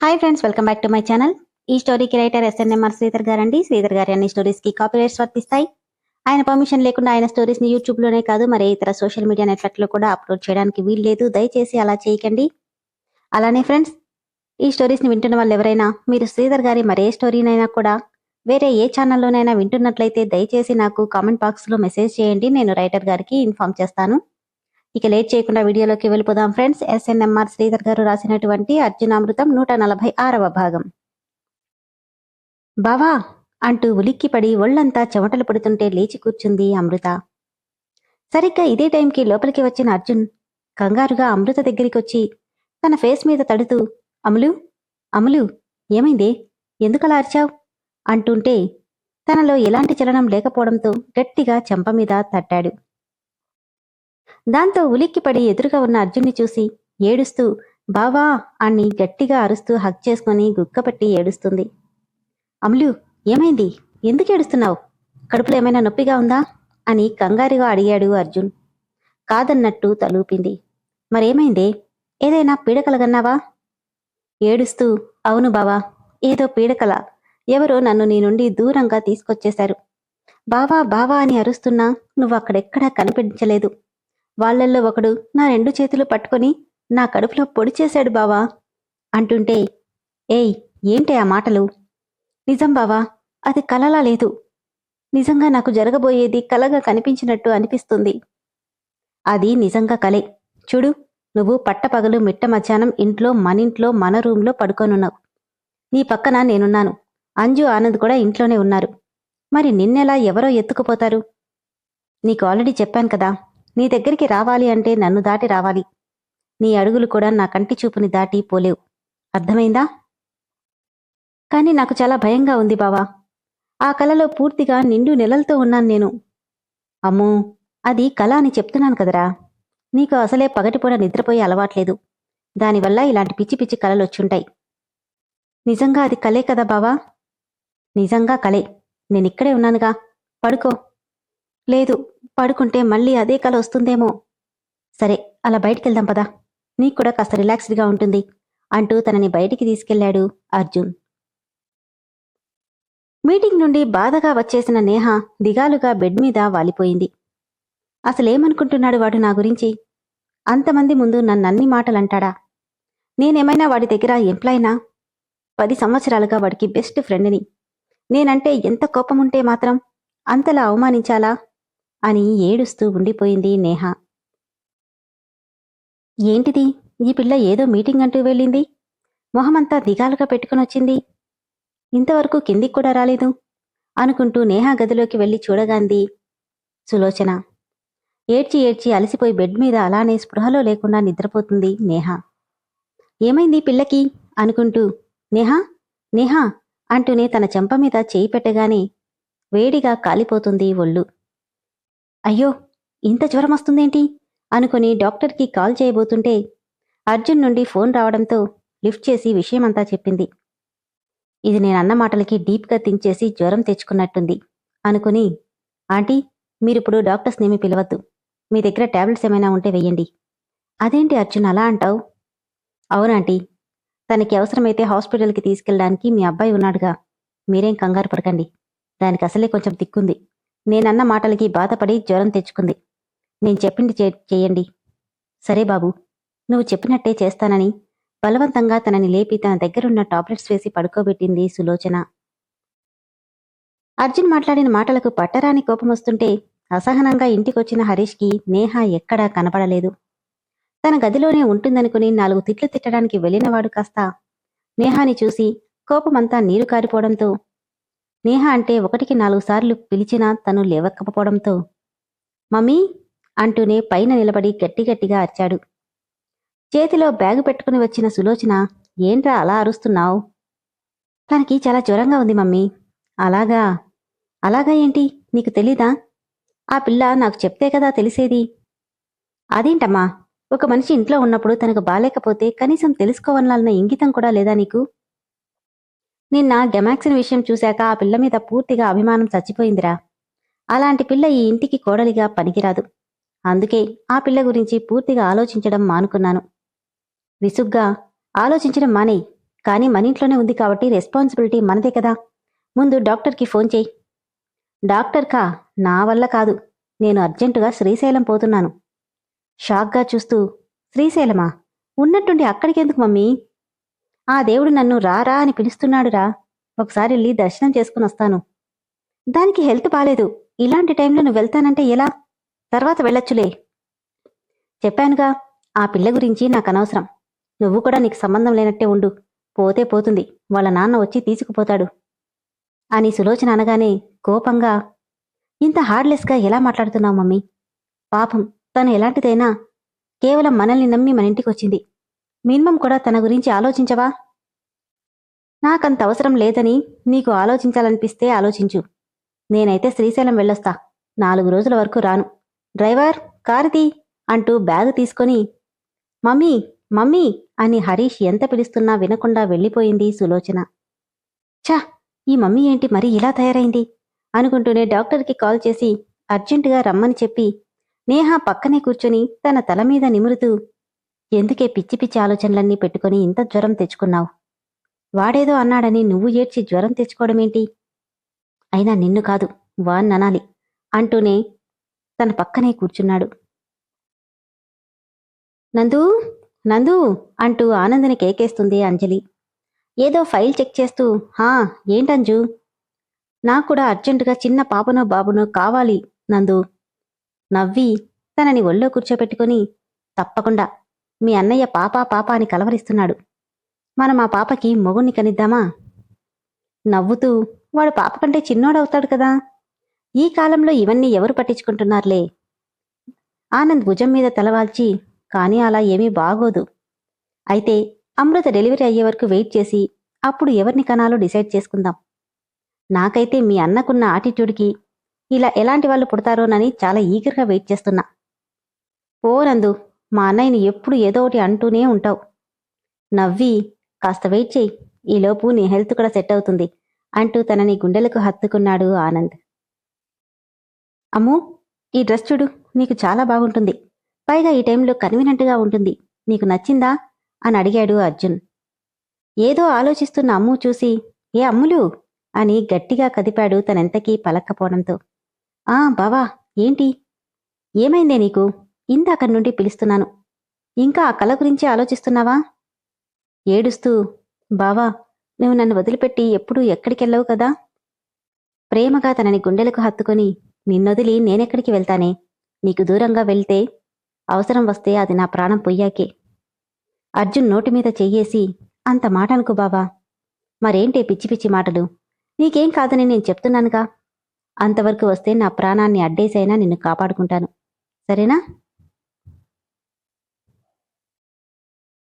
Hi friends welcome back to my channel ఈ స్టోరీకి writer SNMR Sridhar గారండి. శ్రీధర్ గారి అన్ని స్టోరీస్కి కాపీరైట్స్ వర్తిస్తాయి. ఆయన పర్మిషన్ లేకుండా ఆయన స్టోరీస్ యూట్యూబ్లోనే యూట్యూబ్లోనే కాదు మరి ఇతర సోషల్ మీడియా నెట్వర్క్లో కూడా అప్లోడ్ చేయడానికి వీలు లేదు. దయచేసి అలా చేయకండి. అలానే ఫ్రెండ్స్ ఈ స్టోరీస్ని వింటున్న వాళ్ళు ఎవరైనా మీరు శ్రీధర్ గారి మరే స్టోరీనైనా కూడా వేరే ఏ ఛానల్లోనైనా వింటున్నట్లయితే దయచేసి నాకు కామెంట్ బాక్స్లో మెసేజ్ చేయండి. నేను రైటర్ గారికి ఇన్ఫార్మ్ చేస్తాను. ఇక లేట్ చేయకుండా వీడియోలోకి వెళ్ళిపోదాం ఫ్రెండ్స్. ఎస్ఎన్ఎంఆర్ శ్రీధర్ గారు రాసినటువంటి అర్జునామృతం నూట నలభై ఆరవ భాగం. బావా అంటూ ఉలిక్కిపడి ఒళ్ళంతా చెమటలు పడుతుంటే లేచి కూర్చుంది అమృత. సరిగ్గా ఇదే టైంకి లోపలికి వచ్చిన అర్జున్ కంగారుగా అమృత దగ్గరికి వచ్చి తన ఫేస్ మీద తడుతూ అమలు అమలు ఏమైందే? ఎందుకలా అరిచావు? అంటుంటే తనలో ఎలాంటి చలనం లేకపోవడంతో గట్టిగా చెంప మీద తట్టాడు. దాంతో ఉలిక్కిపడి ఎదురుగా ఉన్న అర్జున్ని చూసి ఏడుస్తూ బావా! అని గట్టిగా అరుస్తూ హక్ చేసుకుని గుక్కపట్టి ఏడుస్తుంది. అమలు ఏమైంది? ఎందుకు ఏడుస్తున్నావు? కడుపులో ఏమైనా నొప్పిగా ఉందా? అని కంగారుగా అడిగాడు అర్జున్. కాదన్నట్టు తలూపింది. మరేమైందే? ఏదైనా పీడకలగన్నావా ఏడుస్తూ అవును బావా ఏదో పీడకల ఎవరో నన్ను నీ నుండి దూరంగా తీసుకొచ్చేశారు. బావా బావా అని అరుస్తున్నా నువ్వు అక్కడెక్కడా కనిపించలేదు. వాళ్ళల్లో ఒకడు నా రెండు చేతులు పట్టుకొని నా కడుపులో పొడి చేశాడు బావా అంటుంటే ఏయ్ ఏంటి ఆ మాటలు? నిజం బావా అది కలలా లేదు. నిజంగా నాకు జరగబోయేది కలగా కనిపించినట్టు అనిపిస్తుంది. అది నిజంగా కలే. చూడు నువ్వు పట్టపగలు మిట్ట మధ్యాహ్నం ఇంట్లో మనింట్లో మన రూంలో పడుకోనున్నావు. నీ పక్కన నేనున్నాను. అంజు ఆనంద్ కూడా ఇంట్లోనే ఉన్నారు. మరి నిన్నెలా ఎవరో ఎత్తుకుపోతారు? నీకు ఆల్రెడీ చెప్పాను కదా నీ దగ్గరికి రావాలి అంటే నన్ను దాటి రావాలి. నీ అడుగులు కూడా నా కంటి చూపుని దాటి పోలేవు. అర్థమైందా? కానీ నాకు చాలా భయంగా ఉంది బావా. ఆ కలలో పూర్తిగా నిండు నెలలతో ఉన్నాను నేను. అమ్మో అది కళ అని చెప్తున్నాను కదరా. నీకు అసలే పగటిపూట నిద్రపోయే అలవాట్లేదు దానివల్ల ఇలాంటి పిచ్చి పిచ్చి కలలొచ్చుంటాయి నిజంగా అది కలే కదా బావా? నిజంగా కలే. నేనిక్కడే ఉన్నానుగా. పడుకో. లేదు పడుకుంటే మళ్ళీ అదే కల వస్తుందేమో. సరే అలా బయటికెళ్దాం పదా. నీకు కూడా కాస్త రిలాక్స్డ్గా ఉంటుంది అంటూ తనని బయటికి తీసుకెళ్ళాడు అర్జున్. మీటింగ్ నుండి బాధగా వచ్చేసిన నేహ దిగాలుగా బెడ్ మీద వాలిపోయింది. అసలేమనుకుంటున్నాడు వాడు నా గురించి? అంతమంది ముందు నన్నన్ని మాటలంటాడా? నేనేమైనా వాడి దగ్గర ఎంప్లాయినా? పది సంవత్సరాలుగా వాడికి బెస్ట్ ఫ్రెండ్ని. నేనంటే ఎంత కోపముంటే మాత్రం అంతలా అవమానించాలా? అని ఏడుస్తూ ఉండిపోయింది నేహ. ఏంటిది? ఈ పిల్ల ఏదో మీటింగ్ అంటూ వెళ్ళింది. మొహమంతా దిగాలుగా పెట్టుకునొచ్చింది ఇంతవరకు కిందికి కూడా రాలేదు అనుకుంటూ నేహ గదిలోకి వెళ్ళి చూడగాంది సులోచన. ఏడ్చి ఏడ్చి అలసిపోయి బెడ్ మీద అలానే స్పృహలో లేకుండా నిద్రపోతుంది నేహ. ఏమైంది పిల్లకి? అనుకుంటూ నేహ నేహ అంటూనే తన చెంప మీద చేయి పెట్టగానే వేడిగా కాలిపోతుంది ఒళ్ళు. అయ్యో ఇంత జ్వరం వస్తుందేంటి అనుకుని డాక్టర్కి కాల్ చేయబోతుంటే అర్జున్ నుండి ఫోన్ రావడంతో లిఫ్ట్ చేసి విషయమంతా చెప్పింది. ఇది నేనన్న మాటలకి డీప్గా తించేసి జ్వరం తెచ్చుకున్నట్టుంది అనుకుని ఆంటీ మీరిప్పుడు డాక్టర్స్నేమి పిలవద్దు. మీ దగ్గర టాబ్లెట్స్ ఏమైనా ఉంటే వెయ్యండి. అదేంటి అర్జున్ అలా అంటావు? అవునాంటీ. తనకి అవసరమైతే హాస్పిటల్కి తీసుకెళ్ళడానికి మీ అబ్బాయి ఉన్నాడుగా. మీరేం కంగారు పడకండి. దానికి అసలే కొంచెం దిక్కుంది. నేనన్న మాటలకి బాధపడి జ్వరం తెచ్చుకుంది. నేను చెప్పింది చేయండి. సరే బాబు నువ్వు చెప్పినట్టే చేస్తానని బలవంతంగా తనని లేపి తన దగ్గరున్న టాబ్లెట్స్ వేసి పడుకోబెట్టింది సులోచన. అర్జున్ మాట్లాడిన మాటలకు పట్టరాని కోపం వస్తుంటే అసహనంగా ఇంటికొచ్చిన హరీష్కి నేహ ఎక్కడా కనపడలేదు. తన గదిలోనే ఉంటుందనుకుని నాలుగు తిట్లు తిట్టడానికి వెళ్ళినవాడు కాస్త నేహాని చూసి కోపమంతా నీరు కారిపోవడంతో నేహ అంటే ఒకటికి నాలుగు సార్లు పిలిచినా తను లేవకపోవడంతో మమ్మీ అంటూనే పైన నిలబడి గట్టి గట్టిగా అరిచాడు. చేతిలో బ్యాగు పెట్టుకుని వచ్చిన సులోచన ఏంట్రా అలా అరుస్తున్నావు? తనకి చాలా జ్వరంగా ఉంది మమ్మీ. అలాగా? అలాగా ఏంటి? నీకు తెలీదా? ఆ పిల్ల నాకు చెప్తే కదా తెలిసేది. అదేంటమ్మా? ఒక మనిషి ఇంట్లో ఉన్నప్పుడు తనకు బాలేకపోతే కనీసం తెలుసుకోవాలన్న ఇంగితం కూడా లేదా నీకు? నిన్న గెమాక్సిన్ విషయం చూశాక ఆ పిల్ల మీద పూర్తిగా అభిమానం చచ్చిపోయిందిరా. అలాంటి పిల్ల ఈ ఇంటికి కోడలిగా పనికిరాదు. అందుకే ఆ పిల్ల గురించి పూర్తిగా ఆలోచించడం మానుకున్నాను. విసుగ్గా ఆలోచించడం మానే కానీ మన ఇంట్లోనే ఉంది కాబట్టి రెస్పాన్సిబిలిటీ మనదే కదా. ముందు డాక్టర్కి ఫోన్ చేయి. డాక్టర్కా నా వల్ల కాదు. నేను అర్జెంటుగా శ్రీశైలం పోతున్నాను. షాక్గా చూస్తూ శ్రీశైలమా? ఉన్నట్టుండి అక్కడికెందుకు మమ్మీ? ఆ దేవుడు నన్ను రారా అని పిలుస్తున్నాడురా. ఒకసారి వెళ్ళి దర్శనం చేసుకుని వస్తాను. దానికి హెల్త్ బాలేదు. ఇలాంటి టైంలో నువ్వు వెళ్తానంటే ఎలా? తర్వాత వెళ్ళొచ్చులే. చెప్పానుగా ఆ పిల్ల గురించి నాకు అనవసరం. నువ్వు కూడా నీకు సంబంధం లేనట్టే ఉండు. పోతే పోతుంది. వాళ్ళ నాన్న వచ్చి తీసుకుపోతాడు. అని సులోచన అనగానే కోపంగా ఇంత హార్డ్లెస్గా ఎలా మాట్లాడుతున్నావు మమ్మీ? పాపం తను ఎలాంటిదైనా కేవలం మనల్ని నమ్మి మన ఇంటికి వచ్చింది. మినిమం కూడా తన గురించి ఆలోచించవా? నాకంత అవసరం లేదని నీకు ఆలోచించాలనిపిస్తే ఆలోచించు. నేనైతే శ్రీశైలం వెళ్ళొస్తా. నాలుగు రోజుల వరకు రాను. డ్రైవర్ కారుతీ అంటూ బ్యాగు తీసుకొని మమ్మీ మమ్మీ అని హరీష్ ఎంత పిలుస్తున్నా వినకుండా వెళ్ళిపోయింది సులోచన. ఛా! ఈ మమ్మీ ఏంటి మరి ఇలా తయారైంది? అనుకుంటూనే డాక్టర్కి కాల్ చేసి అర్జెంటుగా రమ్మని చెప్పి నేహా పక్కనే కూర్చొని తన తల మీద నిమురుతూ ఎందుకే పిచ్చి పిచ్చి ఆలోచనలన్నీ పెట్టుకొని ఇంత జ్వరం తెచ్చుకున్నావు? వాడేదో అన్నాడని నువ్వు ఏడ్చి జ్వరం తెచ్చుకోవడమేంటి? అయినా నిన్ను కాదు వాన్ననాలి అంటూనే తన పక్కనే కూర్చున్నాడు. నందు నందు అంటూ ఆనందని కేకేస్తుంది అంజలి. ఏదో ఫైల్ చెక్ చేస్తూ హా ఏంటంజు నాకు కూడా అర్జెంటుగా చిన్న పాపనో బాబునో కావాలి నందు. నవ్వి తనని ఒళ్ళో కూర్చోపెట్టుకుని తప్పకుండా మీ అన్నయ్య పాపా పాప అని కలవరిస్తున్నాడు. మనం ఆ పాపకి మొగుణ్ణి కనిద్దామా? నవ్వుతూ వాడు పాప కంటే చిన్నోడవుతాడు కదా. ఈ కాలంలో ఇవన్నీ ఎవరు పట్టించుకుంటున్నారులే? ఆనంద్ భుజం మీద తలవాల్చి కానీ అలా ఏమీ బాగోదు. అయితే అమృత డెలివరీ అయ్యే వరకు వెయిట్ చేసి అప్పుడు ఎవరిని కనాలో డిసైడ్ చేసుకుందాం. నాకైతే మీ అన్నకున్న ఆటిట్యూడ్కి ఇలా ఎలాంటి వాళ్ళు పుడతారోనని చాలా ఈగర్గా వెయిట్ చేస్తున్నా. పోనందు మా అన్నయ్యని ఎప్పుడు ఏదో ఒకటి అంటూనే ఉంటావు. నవ్వి కాస్త వెయిట్ చేయి ఈలోపు నీ హెల్త్ కూడా సెట్ అవుతుంది అంటూ తనని గుండెలకు హత్తుకున్నాడు ఆనంద్. అమ్ము ఈ డ్రెస్ చూడు నీకు చాలా బాగుంటుంది. పైగా ఈ టైంలో కన్వీనెంట్గా ఉంటుంది. నీకు నచ్చిందా? అని అడిగాడు అర్జున్. ఏదో ఆలోచిస్తున్న అమ్ము చూసి ఏ అమ్ములు? అని గట్టిగా కదిపాడు తనెంతకీ పలక్కపోవడంతో. ఆ బావా ఏంటి? ఏమైందే నీకు? ఇందాక నుండి పిలుస్తున్నాను. ఇంకా ఆ కళ గురించి ఆలోచిస్తున్నావా? ఏడుస్తూ బావా నువ్వు నన్ను వదిలిపెట్టి ఎప్పుడూ ఎక్కడికెళ్ళవు కదా? ప్రేమగా తనని గుండెలకు హత్తుకొని నిన్నొదిలి నేనెక్కడికి వెళ్తానే? నీకు దూరంగా వెళ్తే అవసరం వస్తే అది నా ప్రాణం పొయ్యాకే. అర్జున్ నోటి మీద చెయ్యేసి అంత మాట అనుకు బావా. మరేంటే పిచ్చి పిచ్చి మాటలు? నీకేం కాదని నేను చెప్తున్నానుగా. అంతవరకు వస్తే నా ప్రాణాన్ని అడ్డేసైనా నిన్ను కాపాడుకుంటాను. సరేనా?